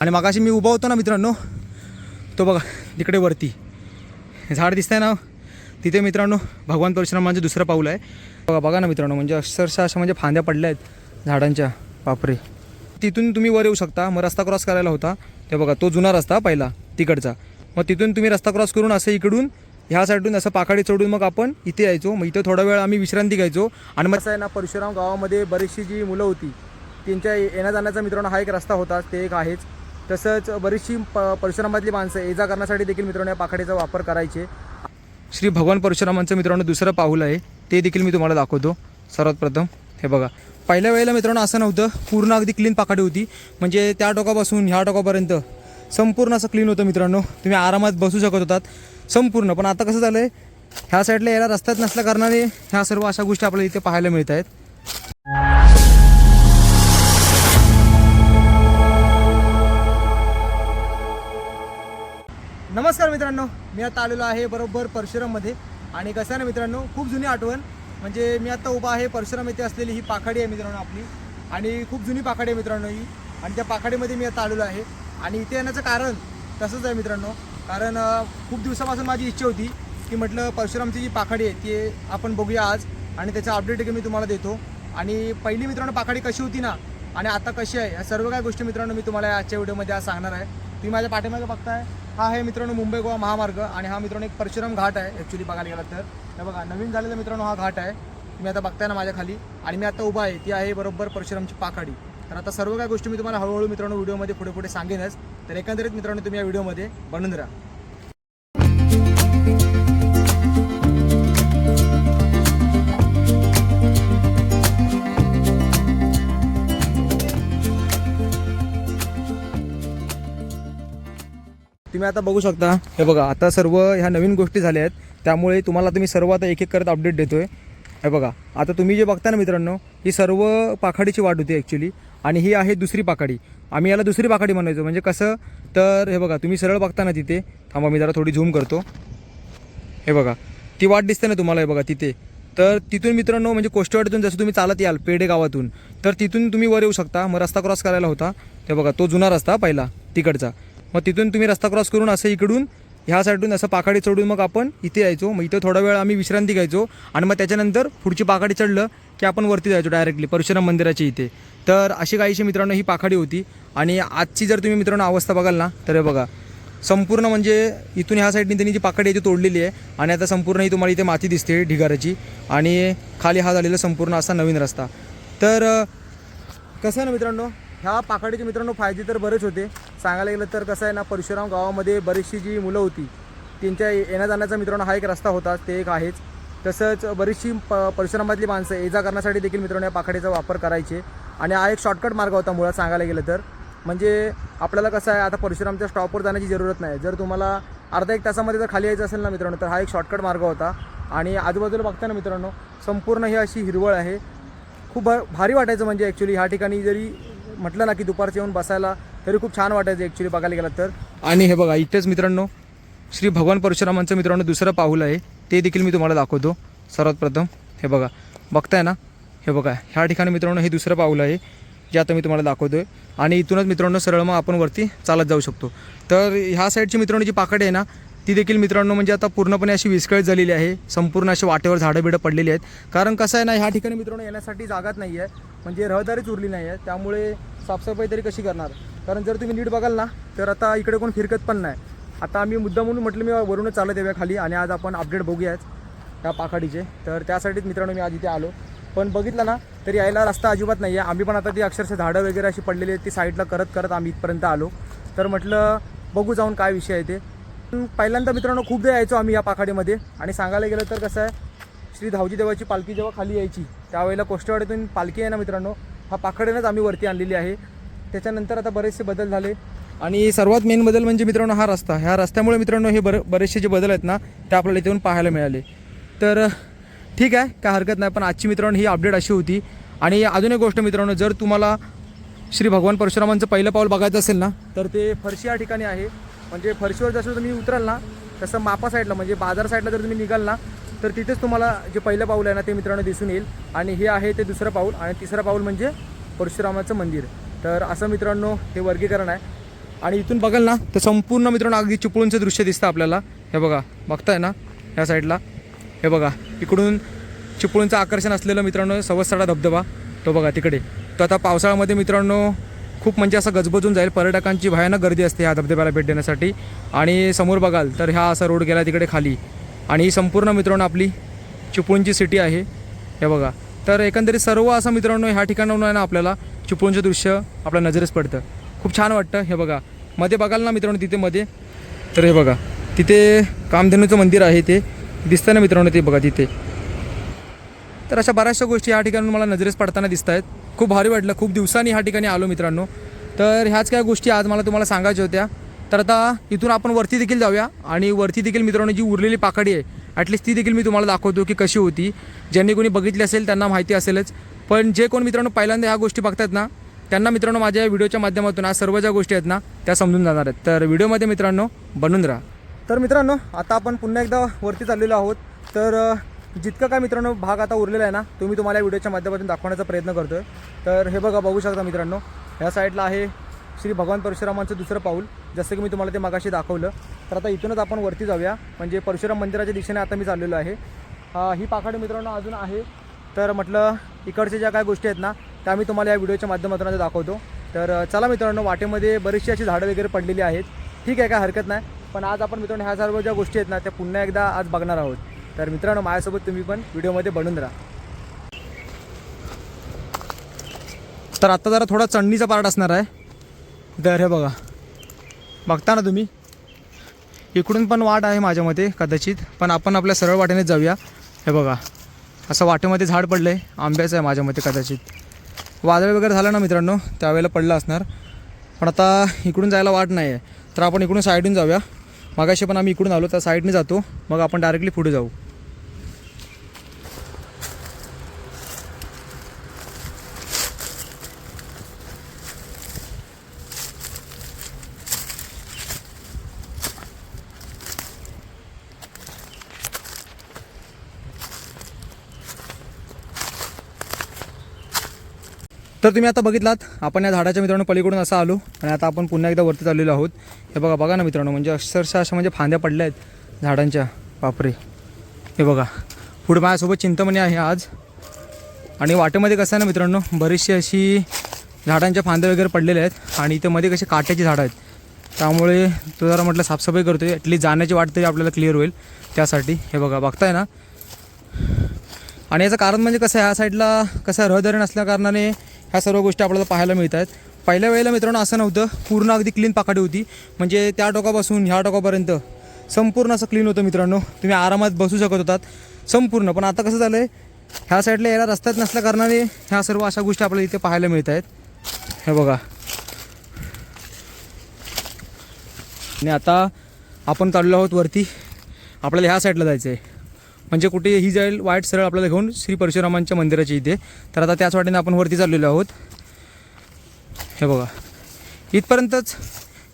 आणि मगाशी मी उभा होतो ना मित्रांनो तो बघा तिकडे वरती. झाड दिसतंय ना हो? तिथे मित्रांनो भगवान परशुरामांचं दुसरं पाऊल आहे. बघा बघा ना मित्रांनो म्हणजे अक्षरशः अशा म्हणजे फांद्या पडल्या आहेत झाडांच्या. बापरे. तिथून तुम्ही वर येऊ शकता. मग रस्ता क्रॉस करायला होता. ते बघा तो जुना रस्ता पहिला तिकडचा. मग तिथून तुम्ही रस्ता क्रॉस करून असं इकडून ह्या साईडून असं पाखाडी चढून मग आपण इथे यायचो. मग इथं थोडा वेळ आम्ही विश्रांती घ्यायचो. आणि मग असं आहे ना परशुराम गावामध्ये बरीचशी जी मुलं होती त्यांच्या येण्या जाण्याचा मित्रांनो हा एक रस्ता होता. ते एक आहेच. तसंच बरीचशी प परशुरामातली माणसं ये जा करण्यासाठी देखील मित्रांनो या पाखाडीचा वापर करायचे. श्री भगवान परशुरामांचं मित्रांनो दुसरं पाऊल आहे ते देखील मी तुम्हाला दाखवतो. सर्वात प्रथम हे बघा. पहिल्या वेळेला मित्रांनो असं नव्हतं पूर्ण अगदी क्लीन पाखाडी होती. म्हणजे त्या टोकापासून ह्या टोकापर्यंत संपूर्ण असं क्लीन होतं मित्रांनो. तुम्ही आरामात बसू शकत होतात संपूर्ण. पण आता कसं झालं आहे ह्या साईडला यायला रस्त्यात नसल्या कारणाने ह्या सर्व अशा गोष्टी आपल्याला इथे पाहायला मिळत आहेत नमस्कार मित्रांनो मी आता आलेलो आहे बरोबर परशुराममध्ये. आणि कसं आहे ना मित्रांनो खूप जुनी आठवण. म्हणजे मी आता उभा आहे परशुराम येथे असलेली ही पाखाडी आहे मित्रांनो आपली. आणि खूप जुनी पाखाडी आहे मित्रांनो ही. आणि त्या पाखाडीमध्ये मी आता आलेलो आहे. आणि इथे येण्याचं कारण तसंच आहे मित्रांनो. कारण खूप दिवसापासून माझी इच्छा होती की म्हटलं परशुरामची जी पाखाडी आहे ती आपण बघूया आज. आणि त्याचा अपडेट मी तुम्हाला देतो. आणि पहिली मित्रांनो पाखाडी कशी होती ना आणि आता कशी आहे या सर्व काही गोष्टी मित्रांनो मी तुम्हाला आजच्या व्हिडिओमध्ये आज सांगणार आहे. तुम्ही माझ्या पाठीमागे बघताय. हा आहे मित्रांनो मुंबई गोवा महामार्ग आणि हा मित्रांनो एक परशुराम घाट आहे ॲक्च्युली बघायला गेला तर. हे बघा नवीन झालेला मित्रांनो हा घाट आहे. तुम्ही आता बघताय ना माझ्या खाली. आणि मी आता उभा आहे ती आहे बरोबर परशुरामची पाखाडी. तर आता सर्व काही गोष्टी मी तुम्हाला हळूहळू मित्रांनो व्हिडिओमध्ये पुढे पुढे सांगेनच. तर एकंदरीत मित्रांनो तुम्ही या व्हिडिओमध्ये बनून राहा. तुम्ही आता बघू शकता हे बघा आता सर्व ह्या नवीन गोष्टी झाल्या आहेत. त्यामुळे तुम्हाला तुम्ही सर्व आता एक एक करत अपडेट देतो आहे हे बघा आता तुम्ही जे बघता ना मित्रांनो ही सर्व पाखाडीची वाट होती ॲक्च्युली आणि ही आहे दुसरी पाखाडी. आम्ही याला दुसरी पाखाडी म्हणायचो. म्हणजे कसं? तर हे बघा तुम्ही सरळ बघता ना तिथे. थांबा मी जरा थोडी झूम करतो. हे बघा ती वाट दिसते ना तुम्हाला हे बघा तिथे. तर तिथून मित्रांनो म्हणजे कोष्टवाडीतून जसं तुम्ही चालत याल पेडे गावातून तर तिथून तुम्ही वर येऊ शकता. मग रस्ता क्रॉस करायला होता. ते बघा तो जुना रस्ता पहिला तिकडचा. मग तिथून तुम्ही रस्ता क्रॉस करून असं इकडून ह्या साईडून असं पाखाडी चढून मग आपण इथे यायचो. मग इथं थोडा वेळ आम्ही विश्रांती घ्यायचो. आणि मग त्याच्यानंतर पुढची पाखाडी चढलं की आपण वरती जायचो डायरेक्टली परशुराम मंदिराच्या इथे. तर अशी काहीशी मित्रांनो ही पाखाडी होती. आणि आजची जर तुम्ही मित्रांनो अवस्था बघाल ना तर बघा संपूर्ण म्हणजे इथून ह्या साईडने त्यांनी जी पाकडी आहे ती तोडलेली आहे. आणि आता संपूर्ण ही तुम्हाला इथे माती दिसते ढिगाराची आणि खाली हा झालेला संपूर्ण असा नवीन रस्ता. तर कसं आहे ना मित्रांनो? ह्या पाकडीचे मित्रांनो फायदे तर बरेच होते. सांगायला गेलं तर कसं आहे ना परशुराम गावामध्ये बरीचशी जी मुलं होती त्यांच्या येण्या जाण्याचा मित्रांनो हा एक रस्ता होता ते एक आहेच. तसंच बरीचशी प परशुरामातली माणसं ये जा करण्यासाठी देखील मित्रांनो या पाकडीचा वापर करायचे. आणि हा एक शॉर्टकट मार्ग होता मुळात सांगायला गेलं तर. म्हणजे आपल्याला कसं आहे आता परशुरामच्या स्टॉपवर जाण्याची जरूरत नाही. जर तुम्हाला अर्धा एक तासामध्ये जर खाली यायचं असेल ना मित्रांनो तर हा एक शॉर्टकट मार्ग होता. आणि आजूबाजूला बघताना मित्रांनो संपूर्ण ही अशी हिरवळ आहे. खूप भारी वाटायचं म्हणजे ॲक्च्युली ह्या ठिकाणी जरी म्हटलं ना की दुपारचं येऊन बसायला तरी खूप छान वाटायचं ॲक्च्युली बघायला गेलं तर. आणि हे बघा इथेच मित्रांनो श्री भगवान परशुरामांचं मित्रांनो दुसरं पाहुलं आहे. ते देखील मी तुम्हाला दाखवतो सर्वात प्रथम. हे बघा बघताय ना? हे बघा ह्या ठिकाणी मित्रांनो हे दुसरं पाऊल आहे जे आता मी तुम्हाला दाखवतो आहे आणि इथूनच मित्रांनो सरळ मग आपण वरती चालत जाऊ शकतो. तर ह्या साईडची मित्रांनो जी पाकड आहे ना ती देखील मित्रांनो म्हणजे आता पूर्णपणे अशी विस्कळीत झालेली आहे. संपूर्ण अशी वाटेवर झाडं बिडं पडलेली आहेत. कारण कसं आहे ना ह्या ठिकाणी मित्रांनो येण्यासाठी जागाच नाही आहे म्हणजे रहदारीच उरली नाही आहे त्यामुळे साफसफाई तरी कशी करणार? कारण जर तुम्ही नीट बघाल ना तर आता इकडे कोण फिरकत पण नाही. आता आम्ही मुद्दा म्हणून म्हटलं मी वरूनच चालत येऊया खाली आणि आज आपण अपडेट बघूयाच त्या पाखाडीचे. तर त्यासाठीच मित्रांनो मी आज इथे आलो. पण बघितलं ना तरी यायला रस्ता अजिबात नाही आहे आम्ही पण आता ती अक्षरशः झाडं वगैरे अशी पडलेली आहेत ती साईडला करत करत आम्ही इथपर्यंत आलो. तर म्हटलं बघू जाऊन काय विषय आहे ते. पहिल्यांदा मित्रांनो खूपदा यायचो आम्ही या पाखाडीमध्ये. आणि सांगायला गेलं तर कसं आहे श्री धावजी देवाची पालखी जेव्हा खाली यायची त्यावेळेला कोष्टवाडीतून पालखी आहे ना मित्रांनो हा पाखाडीनंच आम्ही वरती आणलेली आहे. त्याच्यानंतर आता बरेचसे बदल झाले. आणि सर्वात मेन बदल म्हणजे मित्रांनो हा रस्ता. ह्या रस्त्यामुळे मित्रांनो हे बरे बरेचसे जे बदल आहेत ना ते आपल्याला इथून पाहायला मिळाले. तर ठीक आहे काय हरकत नाही पण आजची मित्रांनो ही अपडेट अशी होती. आणि अजून एक गोष्ट मित्रांनो जर तुम्हाला श्री भगवान परशुरामांचं पहिलं पाऊल बघायचं असेल ना तर ते फरशी या ठिकाणी आहे. म्हणजे फरशीवर जसं तुम्ही उतराल ना तसं मापा साईडला म्हणजे बाजार साईडला जर तुम्ही निघाल ना तर तिथेच तुम्हाला जे पहिलं पाऊल आहे ना ते मित्रांनो दिसून येईल. आणि हे आहे ते दुसरं पाऊल. आणि तिसरं पाऊल म्हणजे परशुरामाचं मंदिर. तर असं मित्रांनो हे वर्गीकरण आहे. आणि इथून बघाल ना तर संपूर्ण मित्रांनो अगदी चिपळूणचं दृश्य दिसतं आपल्याला. हे बघा बघताय ना ह्या साईडला. हे बघा इकडून चिपळूणचं आकर्षण असलेलं मित्रांनो सवस्साडा धबधबा. तो बघा तिकडे. तो आता पावसाळ्यामध्ये मित्रांनो खूप म्हणजे असं गजबजून जाईल. पर्यटकांची भयानक गर्दी असते ह्या धबधब्याला भेट देण्यासाठी. आणि समोर बघाल तर ह्या असा रोड गेला तिकडे खाली. आणि ही संपूर्ण मित्रांनो आपली चिपळूणची सिटी आहे. हे बघा. तर एकंदरीत सर्व असं मित्रांनो ह्या ठिकाणाहून आहे ना आपल्याला चिपळूणचं दृश्य आपल्या नजरेस पडतं. खूप छान वाटतं. हे बघा. मध्ये बघाल ना मित्रांनो तिथे मध्ये? तर हे बघा. तिथे कामधेनूचं मंदिर आहे ते. दिसतं ना मित्रांनो ते बघा तिथे. तर अशा बऱ्याचशा गोष्टी ह्या ठिकाणी मला नजरेस पडताना दिसत आहेत खूप भारी वाटलं. खूप दिवसांनी ह्या ठिकाणी आलो मित्रांनो. तर ह्याच काय गोष्टी आज मला तुम्हाला सांगायच्या होत्या. तर आता इथून आपण वरती देखील जाऊया. आणि वरती देखील मित्रांनो जी उरलेली पाकडी आहे ॲटलिस्ट ती देखील मी तुम्हाला दाखवतो की कशी होती. ज्यांनी कोणी बघितली असेल त्यांना माहिती असेलच. पण जे कोण मित्रांनो पहिल्यांदा ह्या गोष्टी बघतात ना त्यांना मित्रांनो माझ्या या व्हिडिओच्या माध्यमातून आज सर्व ज्या गोष्टी आहेत ना त्या समजून जाणार आहेत. तर व्हिडिओमध्ये मित्रांनो बनून राहा. तर मित्रांनो आता आपण पुन्हा एकदा वरती चाललेलो आहोत. तर जितकं काय मित्रांनो भाग आता उरलेला आहे ना तो मी तुम्हाला या व्हिडिओच्या माध्यमातून दाखवण्याचा प्रयत्न करतो आहे तर हे बघा बघू शकता मित्रांनो. ह्या साईडला आहे श्री भगवान परशुरामांचं दुसरं पाऊल जसं की मी तुम्हाला ते मागाशी दाखवलं. तर आता इथूनच आपण वरती जाऊया. म्हणजे परशुराम मंदिराच्या दिशेने आता मी चाललेलो आहे. ही पाखाडी मित्रांनो अजून आहे. तर म्हटलं इकडच्या ज्या काय गोष्टी आहेत ना त्या मी तुम्हाला या व्हिडिओच्या माध्यमातून आता दाखवतो. तर चला मित्रांनो वाटेमध्ये बरीचशी अशी झाडं वगैरे पडलेली आहेत. ठीक आहे काय हरकत नाही. पण आज आपण मित्रांनो ह्या सर्व ज्या गोष्टी आहेत ना त्या पुन्हा एकदा आज बघणार आहोत. तर मित्रांनो माझ्यासोबत तुम्ही पण व्हिडिओमध्ये बनून राहा. तर आत्ता जरा थोडा चढणीचा पार्ट असणार आहे. दर हे बघा. बघता ना तुम्ही? इकडून पण वाट आहे माझ्या मते कदाचित. पण आपण आपल्या सरळ वाटेने जाऊया. हे बघा. असं वाटेमध्ये झाड पडलं आहे आंब्याचं आहे माझ्या मते कदाचित. वादळ वगैरे झालं ना मित्रांनो त्यावेळेला पडलं असणार. पण आता इकडून जायला वाट नाही आहे तर आपण इकडून साईडून जाऊया. मगाशी पण आम्ही इकडून आलो त्या साईडने जातो. मग आपण डायरेक्टली पुढे जाऊ. तर तुम्ही आता बघितलात आपण या झाडाच्या मित्रांनो पलीकडून असं आलो आणि आता आपण पुन्हा एकदा वरती चाललेलो आहोत. हे बघा बघा ना मित्रांनो म्हणजे अक्षरशः अशा म्हणजे फांद्या पडल्या आहेत झाडांच्या. बापरे. हे बघा पुढे माझ्यासोबत चिंतामणी आहे आज. आणि वाटेमध्ये कसं आहे ना मित्रांनो बरीचशी अशी झाडांच्या फांद्या वगैरे पडलेल्या आहेत आणि इथे मध्ये कशी काट्याची झाडं आहेत. त्यामुळे तो जरा म्हटलं साफसफाई करतो आहे ॲटलीस्ट जाण्याची वाट तरी आपल्याला क्लिअर होईल त्यासाठी. हे बघा बघताय ना? आणि याचं कारण म्हणजे कसं आहे ह्या साईडला कसं आहे रहदारी नसल्या कारणाने ह्या सर्व गोष्टी आपल्याला पाहायला मिळत आहेत पहिल्या वेळेला मित्रांनो असं नव्हतं. पूर्ण अगदी क्लीन पाकाडी होती. म्हणजे त्या टोकापासून ह्या टोकापर्यंत संपूर्ण असं क्लीन होतं मित्रांनो. तुम्ही आरामात बसू शकत होतात. संपूर्ण. पण आता कसं झालं आहे ह्या साईडला यायला रस्त्यात नसल्या कारणाने ह्या सर्व अशा गोष्टी आपल्याला इथे पाहायला मिळत आहेत हे बघा. आणि आता आपण चाललो आहोत वरती. आपल्याला ह्या साईडला जायचं आहे म्हणजे कुठे ही जाईल वाईट सरळ आपल्याला घेऊन श्री परशुरामांच्या मंदिराची इथे. तर आता त्याच वाटेने आपण वरती चाललेलो आहोत. हे बघा. इथपर्यंतच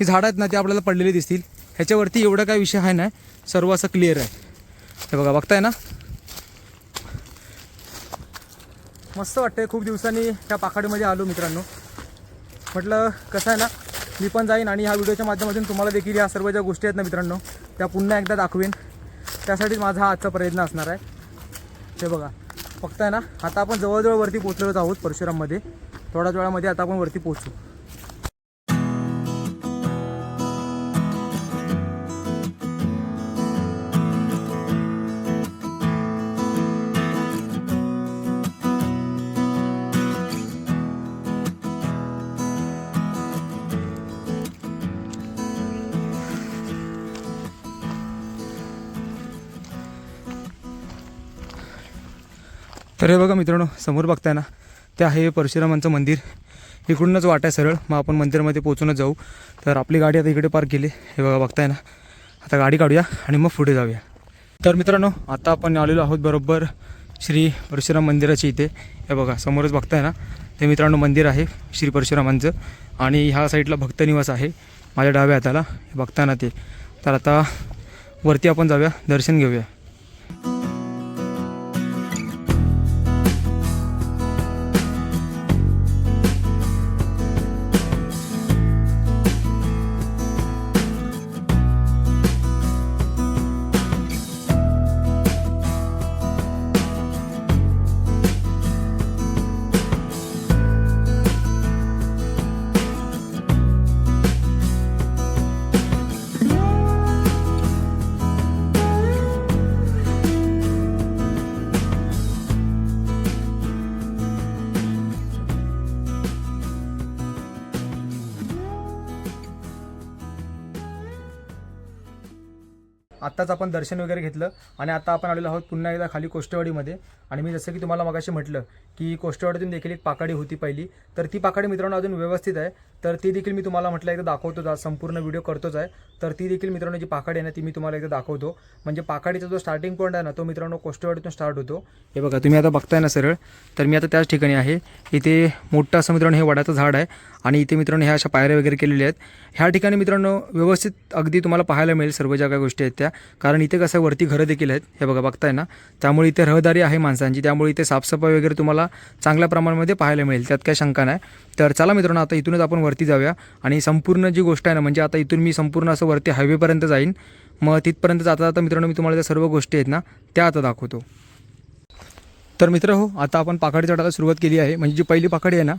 ही झाडं आहेत ना ती आपल्याला पडलेली दिसतील. ह्याच्यावरती एवढा काय विषय आहे ना सर्व असं क्लिअर आहे. हे बघा बघताय ना? मस्त वाटतंय. खूप दिवसांनी त्या पाखाडीमध्ये आलो मित्रांनो. म्हटलं कसं आहे ना मी पण जाईन आणि ह्या व्हिडिओच्या माध्यमातून तुम्हाला देखील ह्या सर्व ज्या गोष्टी आहेत ना मित्रांनो त्या पुन्हा एकदा दाखवेन. त्यासाठीच माझा हा आजचा प्रयत्न असणार आहे. हे बघा फक्त आहे ना आता आपण जवळजवळ वरती पोचलेलोच आहोत परशुराममध्ये. थोड्याच वेळामध्ये आता आपण वरती पोचू तर हे बघा मित्रांनो समोर बघताय ना ते आहे परशुरामांचं मंदिर. इकडूनच वाट आहे सरळ मग आपण मंदिरामध्ये पोचूनच जाऊ. तर आपली गाडी आता इकडे पार्क केली. हे बघा बघताय ना. आता गाडी काढूया आणि मग पुढे जाऊया. तर मित्रांनो आता आपण आलेलो आहोत बरोबर श्री परशुराम मंदिराच्या इथे. हे बघा समोरच बघताय ना ते मित्रांनो मंदिर आहे श्री परशुरामांचं. आणि ह्या साईडला भक्त निवास आहे माझ्या डाव्या हाताला. हे बघताय ना ते. तर आता वरती आपण जाऊया दर्शन घेऊया. आत्ताच आपण दर्शन वगैरे घेतलं आणि आता आपण आलेलो आहोत पुन्हा एकदा खाली कोष्टवाडीमध्ये. आणि मी जसं की तुम्हाला मगाशी म्हटलं की कोष्टवाडीतून देखील एक पाकाडी होती पहिली. तर ती पाकाडी मित्रांनो अजून व्यवस्थित आहे. तर ती देखील मी तुम्हाला म्हटलं एकदा दाखवतोच आज संपूर्ण व्हिडिओ करतोच आहे. तर ती देखील मित्रांनो जी पाकाडी आहे ना ती मी तुम्हाला एकदा दाखवतो. म्हणजे पाकाडीचा जो स्टार्टिंग पॉईंट आहे ना तो मित्रांनो कोष्टवाडीतून स्टार्ट होतो. हे बघा तुम्ही आता बघताय ना सरळ. तर मी आता त्याच ठिकाणी आहे. इथे मोठं असं मित्रांनो हे वडाचं झाड आहे. आणि इथे मित्रांनो ह्या अशा पायऱ्या वगैरे केलेल्या आहेत. ह्या ठिकाणी मित्रांनो व्यवस्थित अगदी तुम्हाला पाहायला मिळेल सर्व ज्या काही गोष्टी आहेत त्या. कारण इथे कसं आहे, वरती घरं देखील आहेत हे बघा बघताय ना. त्यामुळे इथे रहदारी आहे माणसांची त्यामुळे इथे साफसफाई वगैरे तुम्हाला चांगल्या प्रमाणामध्ये पाहायला मिळेल. त्यात काही शंका नाही. तर चला मित्रांनो आता इथूनच आपण वरती जाऊया. आणि संपूर्ण जी गोष्ट आहे ना म्हणजे आता इथून मी संपूर्ण असं वरती हायवेपर्यंत जाईन. मग तिथपर्यंत जाता जाता मित्रांनो मी तुम्हाला त्या सर्व गोष्टी आहेत ना त्या आता दाखवतो. तर मित्र हो आता आपण पाखाडी चढायला सुरुवात केली आहे. म्हणजे जी पहिली पाखाडी आहे ना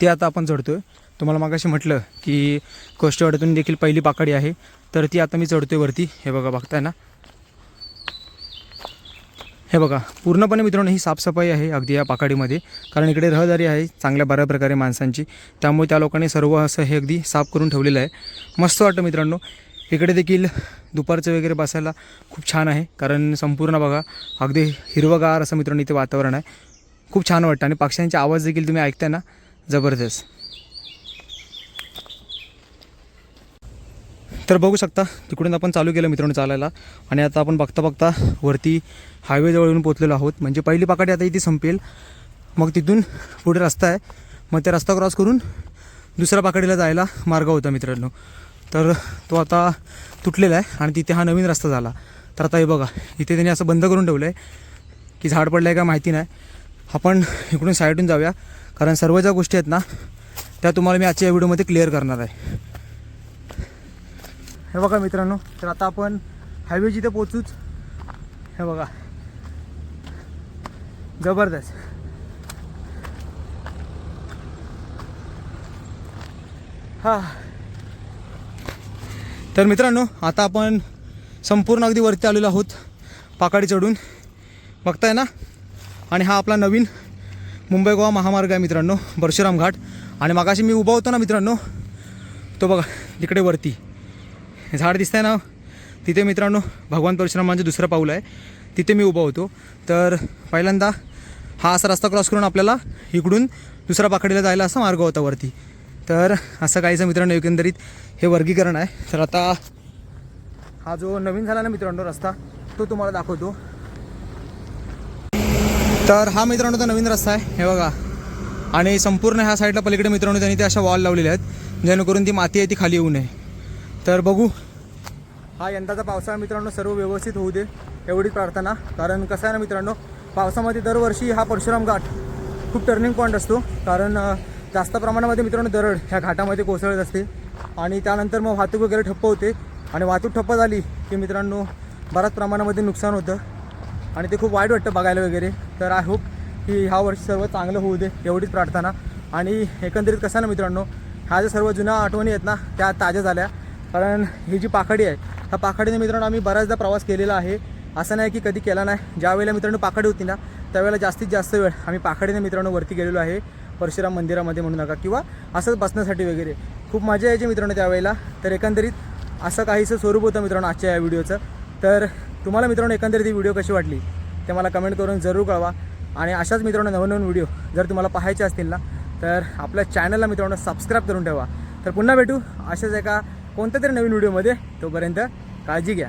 ते आता आपण चढतो आहे तुम्हाला मागाशी म्हटलं की कोष्टवाड्यातून देखील पहिली पाकडी आहे. तर ती आता मी चढतो आहे वरती. हे बघा बघताय ना? हे बघा पूर्णपणे मित्रांनो ही साफसफाई आहे अगदी या पाकाडीमध्ये. कारण इकडे रहदारी आहे चांगल्या बऱ्या प्रकारे माणसांची. त्यामुळे त्या लोकांनी सर्व असं हे अगदी साफ करून ठेवलेलं आहे. मस्त वाटतं मित्रांनो. इकडे देखील दुपारचं वगैरे बसायला खूप छान आहे. कारण संपूर्ण बघा अगदी हिरवगार असं मित्रांनो इथे वातावरण आहे. खूप छान वाटतं. आणि पक्ष्यांचे आवाज देखील तुम्ही ऐकताय ना? जबरदस्त. तर बघू शकता तिकडून आपण चालू केलं मित्रांनो चालायला. आणि आता आपण बघता बघता वरती हायवेजवळ येऊन पोचलेलो आहोत. म्हणजे पहिली पाकाटी आता इथे संपेल. मग तिथून पुढे रस्ता आहे. मग ते रस्ता क्रॉस करून दुसऱ्या पाकडीला जायला मार्ग होता मित्रांनो. तर तो आता तुटलेला आहे आणि तिथे हा नवीन रस्ता झाला. तर आता हे बघा इथे त्यांनी असं बंद करून ठेवलं आहे की झाड पडलं आहे का माहिती नाही. आपण इकडून साईडून जाऊया. कारण सर्व ज्या गोष्टी आहेत ना त्या तुम्हाला मी आजच्या या व्हिडिओमध्ये क्लिअर करणार आहे. हे बघा मित्रांनो तर आता आपण हायवे जिथे पोचूच हे बघा. जबरदस्त. हा. तर मित्रांनो आता आपण संपूर्ण अगदी वरती आलेलो आहोत पाकाडी चढून. बघताय ना? आणि हा आपला नवीन मुंबई गोवा महामार्ग आहे मित्रांनो परशुराम घाट. आणि मागाशी मी उभा होतो ना मित्रांनो तो बघा तिकडे वरती. झाड दिसतंय ना? तिथे मित्रांनो भगवान परशुरामांचं दुसरं पाऊल आहे. तिथे मी उभा होतो. तर पहिल्यांदा हा असा रस्ता क्रॉस करून आपल्याला इकडून दुसऱ्या पाकडीला जायला असा मार्ग होता वरती. तर असं काहीचं मित्रांनो एकंदरीत हे वर्गीकरण आहे. तर आता हा जो नवीन झाला ना मित्रांनो रस्ता तो तुम्हाला दाखवतो. तर हा मित्रांनो तो नवीन रस्ता आहे. हे बघा. आणि संपूर्ण ह्या साईडला पलीकडे मित्रांनो त्यांनी ते अशा वॉल लावलेल्या आहेत. जेणेकरून ती माती आहे ती खाली येऊ नये. तर बघू. हा यंदाचा पावसाळा मित्रांनो सर्व व्यवस्थित होऊ दे एवढीच प्रार्थना. कारण कसं आहे ना मित्रांनो पावसामध्ये दरवर्षी हा परशुराम घाट खूप टर्निंग पॉईंट असतो. कारण जास्त प्रमाणामध्ये मित्रांनो दरड ह्या घाटामध्ये कोसळत असते. आणि त्यानंतर मग वाहतूक वगैरे ठप्प होते. आणि वाहतूक ठप्प झाली की मित्रांनो बऱ्याच प्रमाणामध्ये नुकसान होतं. आणि ते खूप वाईट वाटतं बघायला वगैरे. तर आय होप की ह्या वर्षी सर्व चांगलं होऊ दे एवढीच प्रार्थना. आणि एकंदरीत कसं ना मित्रांनो ह्या ज्या सर्व जुन्या आठवणी आहेत ना त्या ताज्या झाल्या. कारण ही जी पाखडी आहे ह्या पाखडीने मित्रांनो आम्ही बऱ्याचदा प्रवास केलेला आहे. असं नाही की कधी केला नाही. ज्यावेळेला मित्रांनो पाखडी होती ना त्यावेळेला जास्तीत जास्त वेळ आम्ही पाखडीने मित्रांनो वरती गेलेलो आहे. परशुराम मंदिरामध्ये म्हणू नका किंवा असंच बसण्यासाठी वगैरे. खूप मजा यायची मित्रांनो त्यावेळेला. तर एकंदरीत असं काहीसं स्वरूप होतं मित्रांनो आजच्या या व्हिडिओचं. तर तुम्हाला मित्रांनो एकंदरीत ही व्हिडिओ कशी वाटली ते मला कमेंट करून जरूर कळवा. आणि अशाच मित्रांनो नवनवीन व्हिडिओ जर तुम्हाला पाहायचे असतील ना तर आपल्या चॅनलला मित्रांनो सबस्क्राईब करून ठेवा. तर पुन्हा भेटू अशाच एका कोणत्या तरी नवीन व्हिडिओमध्ये तोपर्यंत काळजी घ्या.